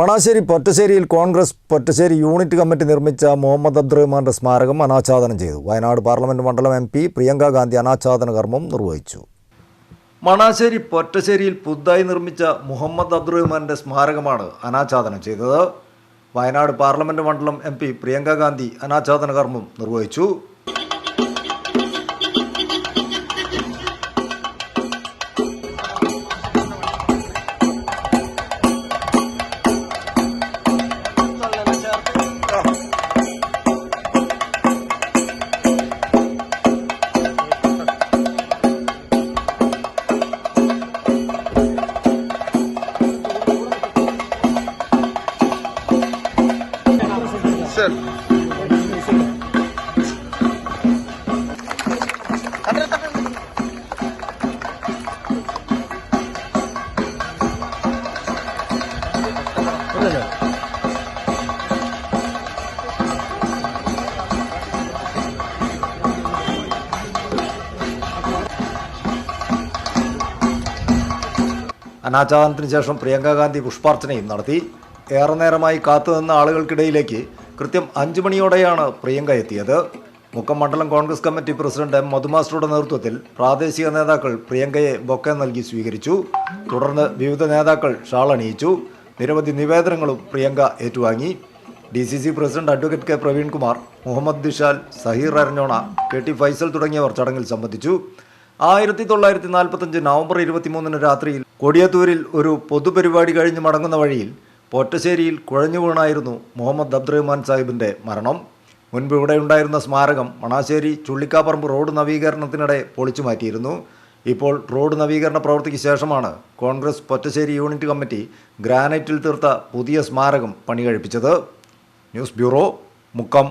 മണാശ്ശേരി പൊറ്റശ്ശേരിയിൽ Congress Pottassery unit committee നിർമ്മിച്ച മുഹമ്മദ് അബ്ദുറഹ്മാന്റെ സ്മാരകം അനാച്ഛാദനം ചെയ്തു. വയനാട് പാർലമെന്റ് മണ്ഡലം എം പി പ്രിയങ്ക ഗാന്ധി അനാച്ഛാദന കർമ്മം നിർവഹിച്ചു. മണാശ്ശേരി പൊറ്റശ്ശേരിയിൽ പുതുതായി നിർമ്മിച്ച മുഹമ്മദ് അബ്ദുറഹ്മാന്റെ സ്മാരകമാണ് അനാച്ഛാദനം ചെയ്തത്. വയനാട് പാർലമെന്റ് മണ്ഡലം എം പി പ്രിയങ്ക ഗാന്ധി അനാച്ഛാദന കർമ്മം നിർവഹിച്ചു. Sir. അനാച്ഛാദനത്തിന് ശേഷം പ്രിയങ്കാഗാന്ധി പുഷ്പാർച്ചനയും നടത്തി ഏറെ നേരമായി കാത്തുനിന്ന ആളുകൾക്കിടയിലേക്ക് കൃത്യം അഞ്ചു മണിയോടെയാണ് പ്രിയങ്ക എത്തിയത്. മുക്കം മണ്ഡലം കോൺഗ്രസ് കമ്മിറ്റി പ്രസിഡന്റ് എം മധുമാസ്റ്ററുടെ നേതൃത്വത്തിൽ പ്രാദേശിക നേതാക്കൾ പ്രിയങ്കയെ ബൊക്കെ നൽകി സ്വീകരിച്ചു. തുടർന്ന് വിവിധ നേതാക്കൾ ഷാൾ അണിയിച്ചു. നിരവധി നിവേദനങ്ങളും പ്രിയങ്ക ഏറ്റുവാങ്ങി. D C C president advocate K Praveenkumar Muhammad Dishal Saheer Aranjona K T Faisal തുടങ്ങിയവർ ചടങ്ങിൽ സംബന്ധിച്ചു. ആയിരത്തി തൊള്ളായിരത്തി നാൽപ്പത്തഞ്ച് നവംബർ ഇരുപത്തിമൂന്നിന് രാത്രിയിൽ കൊടിയത്തൂരിൽ ഒരു പൊതുപരിപാടി കഴിഞ്ഞ് മടങ്ങുന്ന വഴിയിൽ പൊറ്റശ്ശേരിയിൽ കുഴഞ്ഞു വീണായിരുന്നു മുഹമ്മദ് അബ്ദുറഹ്മാൻ സാഹിബിന്റെ മരണം. മുൻപ് ഇവിടെ ഉണ്ടായിരുന്ന സ്മാരകം മണാശ്ശേരി ചുള്ളിക്കാപ്പറമ്പ് റോഡ് നവീകരണത്തിനിടെ പൊളിച്ചു മാറ്റിയിരുന്നു. ഇപ്പോൾ റോഡ് നവീകരണ പ്രവൃത്തിക്ക് ശേഷമാണ് കോൺഗ്രസ് പൊറ്റശ്ശേരി യൂണിറ്റ് കമ്മിറ്റി ഗ്രാനൈറ്റിൽ തീർത്ത പുതിയ സ്മാരകം പണി കഴിപ്പിച്ചത് ന്യൂസ് ബ്യൂറോ മുക്കം.